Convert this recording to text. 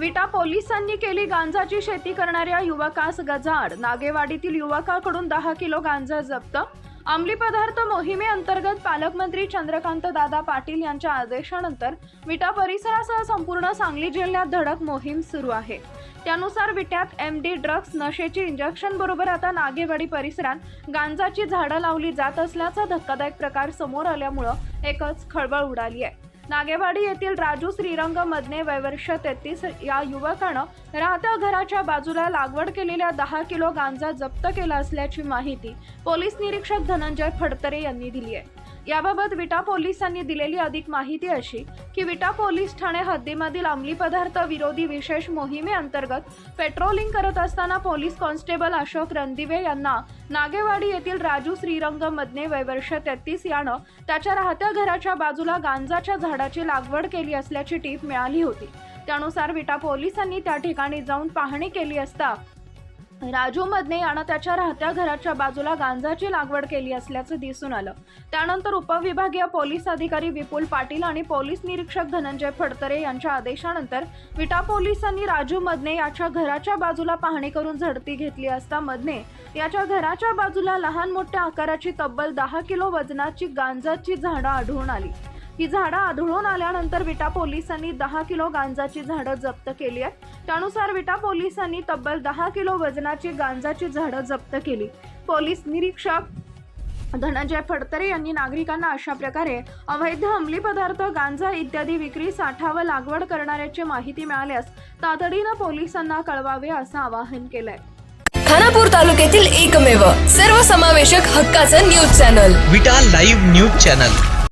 विटा पोलिसांनी केली गांजाची शेती करणाऱ्या युवकास गजाड नागेवाडीतील युवकाकडून दहा किलो गांजा जप्त. अंमली पदार्थ मोहिमेअंतर्गत पालकमंत्री चंद्रकांत दादा पाटील यांच्या आदेशानंतर विटा परिसरासह संपूर्ण सांगली जिल्ह्यात धडक मोहीम सुरू आहे. त्यानुसार विट्यात एम डी ड्रग्ज नशेची इंजेक्शन बरोबर आता नागेवाडी परिसरात गांजाची झाडं लावली जात असल्याचा धक्कादायक प्रकार समोर आल्यामुळं एकच खळबळ उडाली आहे. नागेवाडी येथील राजू श्रीरंग मदने वयवर्ष तेहतीस या युवकानं राहत्या घराच्या बाजूला लागवड केलेल्या दहा किलो गांजा जप्त केला असल्याची माहिती पोलीस निरीक्षक धनंजय फडतरे यांनी दिली आहे. याबाबत विटा पोलिसांनी दिलेली अधिक माहिती अशी की विटा पोलीस ठाणे हद्दीमधील अंमली पदार्थ विरोधी विशेष मोहिमेअंतर्गत पेट्रोलिंग करत असताना पोलीस कॉन्स्टेबल अशोक रणदिवे यांना नागेवाडी येथील राजू श्रीरंग मदने वयवर्ष तेहतीस यानं त्याच्या राहत्या घराच्या बाजूला गांजाच्या झाडाची लागवड केली असल्याची टीप मिळाली होती. त्यानुसार विटा पोलिसांनी त्या ठिकाणी जाऊन पाहणी केली असता राजू मदने यानं त्याच्या राहत्या घराच्या बाजूला गांजाची लागवड केली असल्याचं दिसून आलं. त्यानंतर उपविभागीय पोलीस अधिकारी विपुल पाटील आणि पोलीस निरीक्षक धनंजय फडतरे यांच्या आदेशानंतर विटा पोलिसांनी राजू मदने याच्या घराच्या बाजूला पाहणी करून झडती घेतली असता मधने याच्या घराच्या बाजूला लहान मोठ्या आकाराची तब्बल दहा किलो वजनाची गांजाची झाडं आढळून आली. ही झाडं आढळून आल्यानंतर विटा पोलिसांनी दहा किलो गांजाची झाडं जप्त केली आहे त्यानुसार विटा पोलिसांनी तब्बल दहा किलो वजनाची गांजाची झाडं जप्त केली. पोलीस निरीक्षक धनंजय फडतरे यांनी नागरिकांना अशा प्रकारे अवैध अंमली पदार्थ गांजा इत्यादी विक्री साठा व लागवड करणाऱ्याची माहिती मिळाल्यास तातडीनं पोलिसांना कळवावे असं आवाहन केलंय. खानापूर तालुक्यातील एकमेव सर्वसमावेशक हक्काचं news channel. Vita live news channel.